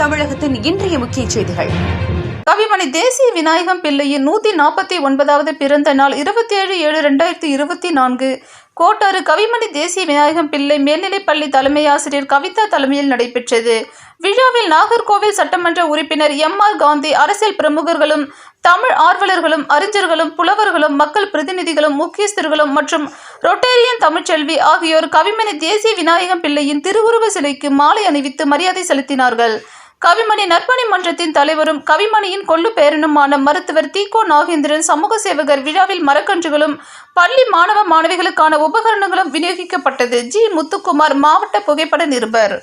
தமிழகத்தின் இன்றைய முக்கிய செய்திகள். கவிமணி தேசிய விநாயகம் பிள்ளையின் நூற்றி நாற்பத்தி ஒன்பதாவது பிறந்த நாள் இருபத்தி ஏழு ஏழு ரெண்டாயிரத்தி இருபத்தி நான்கு. கோட்டாறு கவிமணி தேசிய விநாயகம் பிள்ளை மேல்நிலைப்பள்ளி தலைமை ஆசிரியர் கவிதா தலைமையில் நடைபெற்றது. விழாவில் நாகர்கோவில் சட்டமன்ற உறுப்பினர் எம் ஆர் காந்தி அரசியல் பிரமுகர்களும் தமிழ் ஆர்வலர்களும் அறிஞர்களும் புலவர்களும் மக்கள் பிரதிநிதிகளும் முக்கியஸ்தர்களும் மற்றும் ரொட்டேரியன் தமிழ்ச்செல்வி ஆகியோர் கவிமணி தேசிய விநாயகம் பிள்ளையின் திருவுருவ சிலைக்கு மாலை அணிவித்து மரியாதை செலுத்தினார்கள். கவிமணி நற்பணி மன்றத்தின் தலைவரும் கவிமணியின் கொள்ளு பேரனுமான மருத்துவர் தீகோ நாகேந்திரன் சமூக சேவகர் விழாவில் மரக்கன்றுகளும் பள்ளி மாணவ மாணவிகளுக்கான உபகரணங்களும் விநியோகிக்கப்பட்டது. ஜி. முத்துக்குமார் மாவட்ட புகைப்பட நிருபர்.